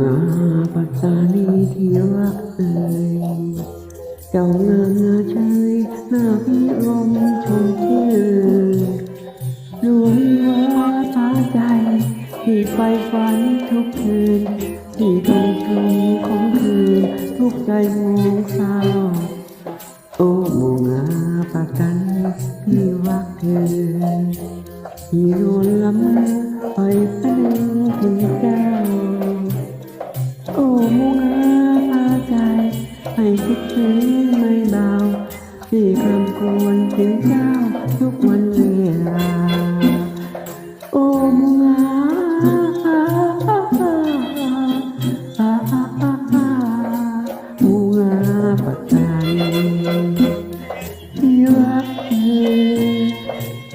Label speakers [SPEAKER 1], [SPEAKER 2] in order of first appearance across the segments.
[SPEAKER 1] งาปัสสานีเอ่ยเจ้างามนาเชยนาพิรมชมชื่อดวงว่าฟ้าใจ ที่ไฟฝันทุกคืน ที่กำชมของคืน ทุกใจมองเศร้าโอ้มงาปากกันพี่รักเธอที่โนนละเมอไปเป็นถึงเจ้า คิดถึงไม่เบาที่คำควรถึงเจ้าทุกวันเวลา โอ้โมงาโมงาปากใจที่รักเธอ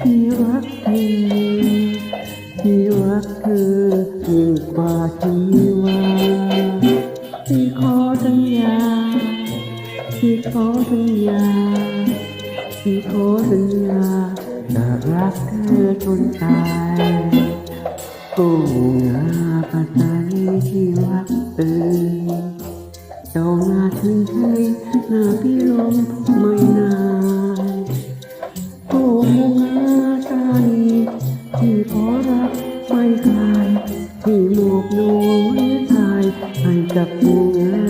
[SPEAKER 1] ที่รักเธอที่รักเธอยิ่งกว่าชีวาที่ขอสัญญา ที่ขอสัญญาที่ขอสัญญาจะรักเธอจนตายโอ้งาปัตตานีที่รักเอ่ยเจ้าหน้าชื่นใจหน้าพี่ลมไม่นานโอ้งาตานีที่ขอรักไม่คลายที่หมอบนวงหรือทายให้กับมงา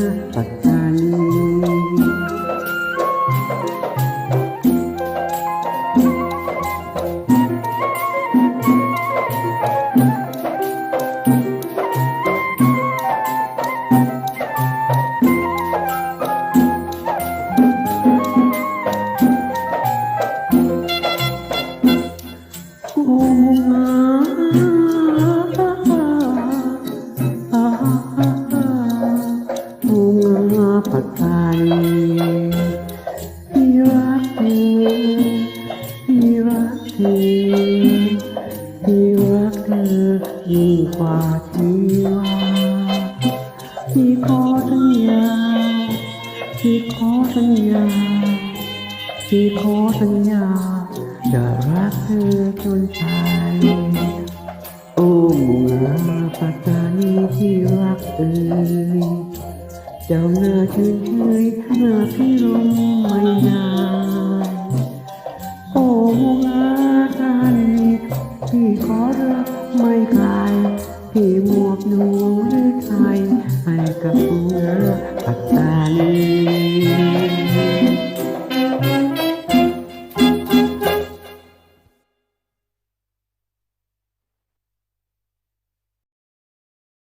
[SPEAKER 1] ยิ่งกว่าชีวาที่ขอสัญญาที่ขอสัญญาที่ขอสัญญา จะรักเธอจนตายโอ้มุงาปัตตานีที่รักเอ่ยเจ้าหน้าชื่นเชยหน้าพี่ลมไม่นานโอ้มุงาตานีที่ขอรักไม่คลายที่หมวกหนวงหรือไทยให้กับผู้